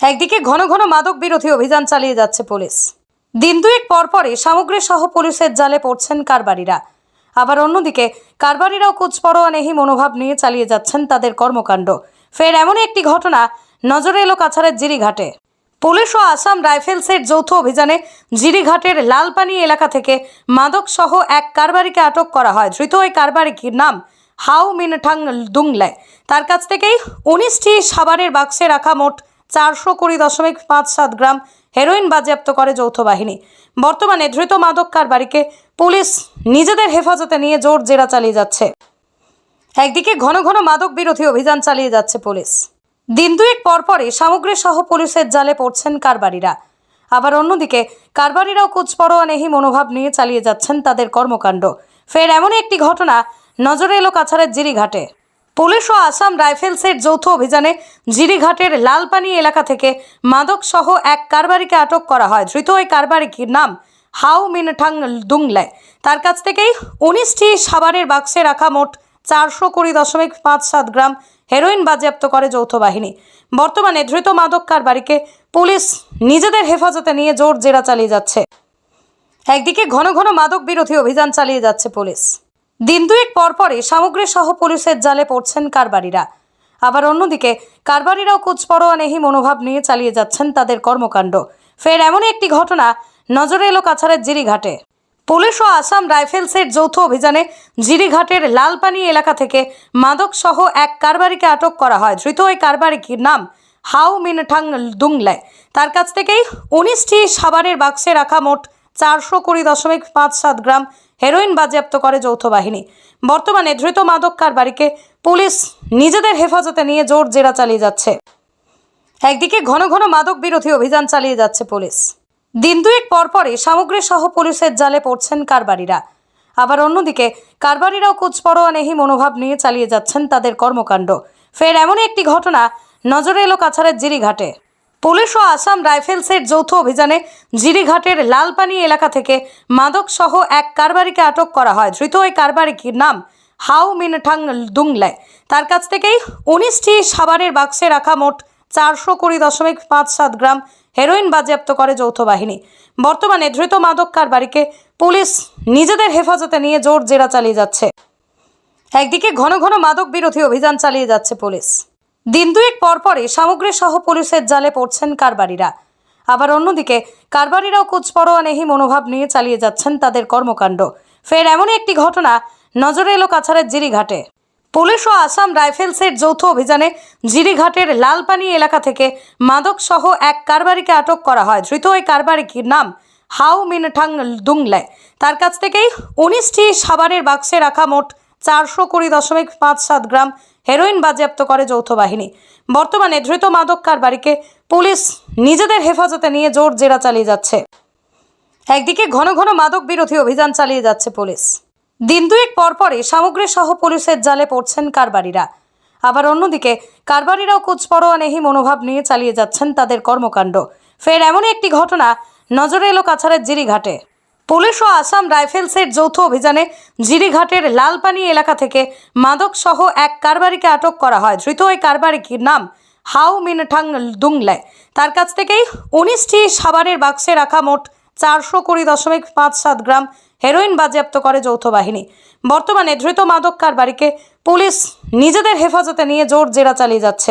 একদিকে ঘন ঘন মাদক বিরোধী অভিযান চালিয়ে যাচ্ছে পুলিশ। দিন দুয়েক পর পরে সামগ্রী সহ পুলিশের জালে পড়ছেন কারবারিরা। আবার অন্যদিকে কারবারিরাও কুচপরোয়া নেহি মনোভাব নিয়ে চালিয়ে যাচ্ছেন তাদের কর্মকাণ্ড। ফের এমন একটি ঘটনা নজরে এলো কাছাড়ের জিরিঘাটে। পুলিশ ও আসাম রাইফেলসের যৌথ অভিযানে জিরিঘাটের লালপানি এলাকা থেকে মাদক সহ এক কারবারিকে আটক করা হয়। ধৃত ওই কারবারিকির নাম হাউ মিনঠাং দুংলায় তার কাছ থেকেই উনিশটি সাবানের বাক্সে রাখা মোট চারশো কুড়ি দশমিক পাঁচ সাত গ্রাম হেরোইন বাজেয়াপ্ত করে যৌথ বাহিনী। বর্তমানে ধৃত মাদক কারবারিকে পুলিশ নিজেদের হেফাজতে নিয়ে জোর জেরা চালিয়ে যাচ্ছে। একদিকে ঘন ঘন মাদক বিরোধী অভিযান চালিয়ে যাচ্ছে পুলিশ। দিন দুয়েক পর পরে সামগ্রী সহ পুলিশের জালে পড়ছেন কারবারিরা। আবার অন্যদিকে কারবারিরাও কুচপরোয়া নেহি মনোভাব নিয়ে চালিয়ে যাচ্ছেন তাদের কর্মকাণ্ড। ফের এমনই একটি ঘটনা নজরে এলো কাছাড়ের জিরিঘাটে। পুলিশ ও আসাম রাইফেলসের যৌথ অভিযানে জিরিঘাটের লালপানি এলাকা থেকে মাদক সহ এক কারবারিকে আটক করা হয়। ধৃত ওই কারবারিকির নাম হাউ মিনঠাং দুংলায় তার কাছ থেকেই উনিশটি সাবানের বাক্সে রাখা মোট চারশো কুড়ি দশমিক পাঁচ সাত গ্রাম হেরোইন বাজেয়াপ্ত করে যৌথ বাহিনী। বর্তমানে ধৃত মাদক কারবারিকে পুলিশ নিজেদের হেফাজতে নিয়ে জোর জেরা চালিয়ে যাচ্ছে। একদিকে ঘন ঘন মাদক বিরোধী অভিযান চালিয়ে যাচ্ছে পুলিশ। দিন দুয়েক পর পরে সামগ্রী সহ পুলিশের জালে পড়ছেন কারবারিরা। আবার অন্যদিকে, কারবারিরাও কুচপরোয়া নেহি মনোভাব নিয়ে চালিয়ে যাচ্ছেন তাদের কর্মকাণ্ড। ফের এমনই একটি ঘটনা নজরে এলো কাছাড়ের জিরিঘাটে। পুলিশ ও আসাম রাইফেলসের যৌথ অভিযানে জিরিঘাটের লালপানি এলাকা থেকে মাদক সহ এক কারবারিকে আটক করা হয়। ধৃত ওই কারবারিকির নাম হাউ মিনঠাং দুংলায় তার কাছ থেকেই উনিশটি সাবানের বাক্সে রাখা মোট চারশো কুড়ি দশমিক পাঁচ সাত গ্রাম হেরোইন বাজেয়াপ্ত করে যৌথ বাহিনী। বর্তমানে ধৃত মাদক কারবারিকে পুলিশ নিজেদের হেফাজতে নিয়ে জোর জেরা চালিয়ে যাচ্ছে। একদিকে ঘন ঘন মাদক বিরোধী অভিযান চালিয়ে যাচ্ছে পুলিশ। দিন দুয়েক পর পরে সামগ্রী সহ পুলিশের জালে পড়ছেন কারবারিরা। আবার অন্যদিকে কারবারিরাও কুচপরোয়া নেহি মনোভাব নিয়ে চালিয়ে যাচ্ছেন তাদের কর্মকাণ্ড। ফের এমনই একটি ঘটনা নজরে এলো কাছাড়ের জিরিঘাটে। পুলিশ ও আসাম রাইফেলসের যৌথ অভিযানে জিরিঘাটের লালপানি এলাকা থেকে মাদক সহ এক কারবারিকে আটক করা হয়। ধৃত ওই কারবারিকির নাম হাউ মিনঠাং দুংলায় তার কাছ থেকেই উনিশটি সাবানের বাক্সে রাখা মোট চারশো কুড়ি দশমিক পাঁচ সাত গ্রাম হেরোইন বাজেয়াপ্ত করে যৌথ বাহিনী। বর্তমানে ধৃত মাদক কারবারিকে পুলিশ নিজেদের হেফাজতে নিয়ে জোর জেরা চালিয়ে যাচ্ছে। একদিকে ঘন ঘন মাদক বিরোধী অভিযান চালিয়ে যাচ্ছে পুলিশ। দিন দুয়েক পর পরে সামগ্রী সহ পুলিশের জালে পড়ছেন কারবারিরা। আবার অন্যদিকে, কারবারিরাও কুচপরোয়া নেহি মনোভাব নিয়ে চালিয়ে যাচ্ছেন তাদের কর্মকাণ্ড। ফের এমনই একটি ঘটনা নজরে এলো কাছাড়ের জিরিঘাটে। পুলিশ ও আসাম রাইফেলসের যৌথ অভিযানে জিরিঘাটের লালপানি এলাকা থেকে মাদক সহ এক কারবারিকে আটক করা হয়। ধৃত ওই কারবারিকির নাম হাউ মিনঠাং দুংলায় তার কাছ থেকেই উনিশটি সাবানের বাক্সে রাখা মোট চারশো কুড়ি দশমিক পাঁচ সাত গ্রাম হেরোইন বাজেয়াপ্ত করে যৌথ বাহিনী। বর্তমানে ধৃত মাদক কারবারিকে পুলিশ নিজেদের হেফাজতে নিয়ে জোর জেরা চালিয়ে যাচ্ছে। একদিকে ঘন ঘন মাদক বিরোধী অভিযান চালিয়ে যাচ্ছে পুলিশ। দিন দুয়েক পর পরে সামগ্রী সহ পুলিশের জালে পড়ছেন কারবারিরা। আবার অন্যদিকে কারবারিরাও কুচপরোয়া নেহি মনোভাব নিয়ে চালিয়ে যাচ্ছেন তাদের কর্মকাণ্ড। ফের এমনই একটি ঘটনা নজরে এলো কাছাড়ের জিরিঘাটে। পুলিশ ও আসাম রাইফেলসের যৌথ অভিযানে জিরিঘাটের লালপানি এলাকা থেকে মাদক সহ এক কারবারিকে আটক করা হয়। ধৃত ওই কারবারিকির নাম হাউ মিনঠাং দুংলায়। তার কাছ থেকেই উনিশটি সাবানের বাক্সে রাখা মোট চারশো কুড়ি দশমিক পাঁচ সাত গ্রাম হেরোইন বাজেয়াপ্ত করে যৌথ বাহিনী। বর্তমানে ধৃত মাদক কারবারিকে পুলিশ নিজেদের হেফাজতে নিয়ে জোর জেরা চালিয়ে যাচ্ছে।